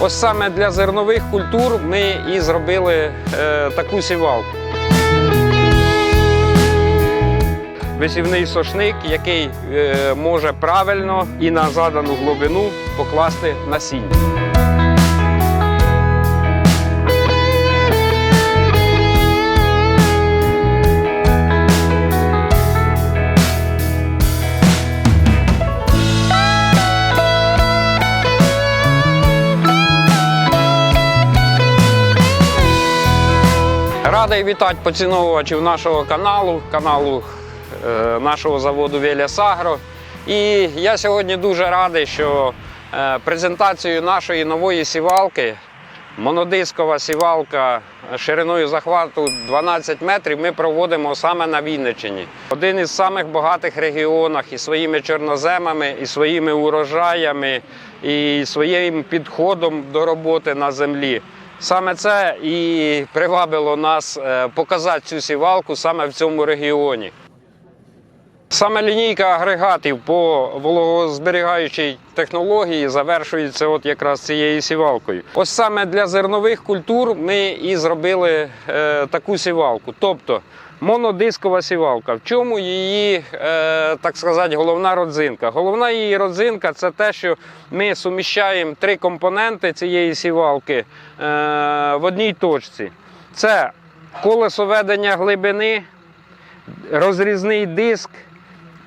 Ось саме для зернових культур ми і зробили е, таку сівалку. Висівний сошник, який е, може правильно і на задану глибину покласти насіння. Радий вітати поціновувачів нашого каналу, каналу е, нашого заводу Веліс Агро. І я сьогодні дуже радий, що е, презентацію нашої нової сівалки, монодискова сівалка шириною захвату 12 метрів, ми проводимо саме на Вінниччині. Один із самих багатих регіонах і своїми чорноземами, і своїми урожаями, і своїм підходом до роботи на землі. Саме це і привабило нас е, показати цю сівалку саме в цьому регіоні. Саме лінійка агрегатів по вологозберігаючій технології завершується от якраз цією сівалкою. Ось саме для зернових культур ми і зробили е, таку сівалку. Тобто монодискова сівалка. В чому її, е, так сказати, головна родзинка? Головна її родзинка це те, що ми суміщаємо три компоненти цієї сівалки е, в одній точці. Це колесо ведення глибини, розрізний диск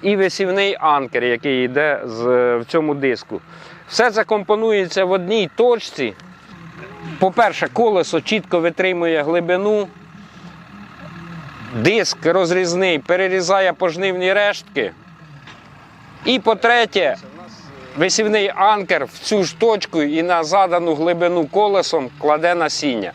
і висівний анкер, який йде в цьому диску. Все це компонується в одній точці. По-перше, колесо чітко витримує глибину, диск розрізний перерізає пожнивні рештки. І по-третє, висівний анкер в цю ж точку і на задану глибину колесом кладе насіння.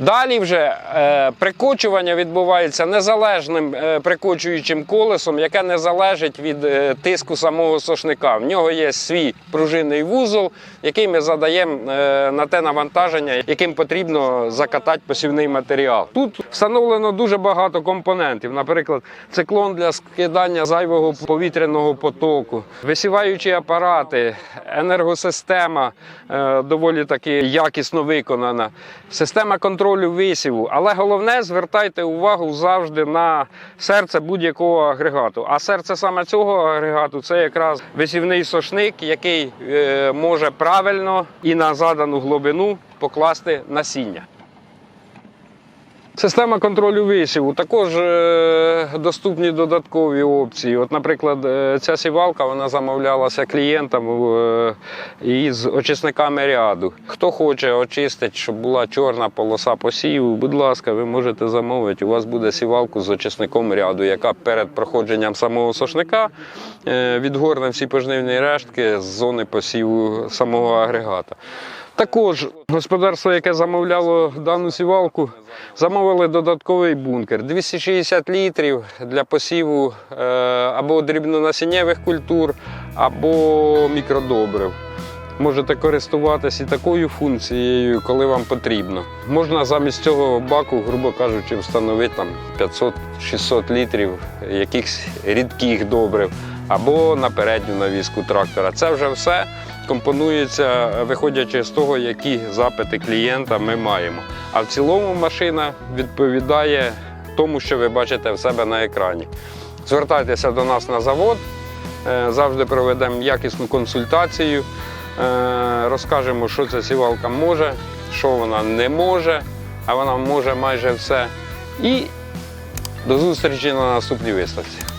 Далі вже е, прикочування відбувається незалежним е, прикочуючим колесом, яке не залежить від е, тиску самого сошника. В нього є свій пружинний вузол, який ми задаємо е, на те навантаження, яким потрібно закатати посівний матеріал. Тут встановлено дуже багато компонентів, наприклад, циклон для скидання зайвого повітряного потоку, висіваючі апарати, енергосистема е, доволі таки якісно виконана, система контролю висіву. Але головне звертайте увагу завжди на серце будь-якого агрегату. А серце саме цього агрегату це якраз висівний сошник, який е, може правильно і на задану глибину покласти насіння. Система контролю висіву також е, доступні додаткові опції. От, наприклад, е, ця сівалка вона замовлялася клієнтам е, із очисниками ряду. Хто хоче очистити, щоб була чорна полоса посіву, будь ласка, ви можете замовити. У вас буде сівалку з очисником ряду, яка перед проходженням самого сошника відгорне всі пожнивні рештки з зони посіву самого агрегата. Також господарство, яке замовляло дану сівалку, замовили додатковий бункер 260 літрів для посіву е, або дрібнонасіннєвих культур, або мікродобрив. Можете користуватися і такою функцією, коли вам потрібно. Можна замість цього баку, грубо кажучи, встановити там 500-600 літрів якихось рідких добрив або на передню навіску трактора. Це вже все компонується, виходячи з того, які запити клієнта ми маємо. А в цілому машина відповідає тому, що ви бачите в себе на екрані. Звертайтеся до нас на завод, е, завжди проведемо якісну консультацію, е, розкажемо, що ця сівалка може, що вона не може, а вона може майже все. І до зустрічі на наступній виставці.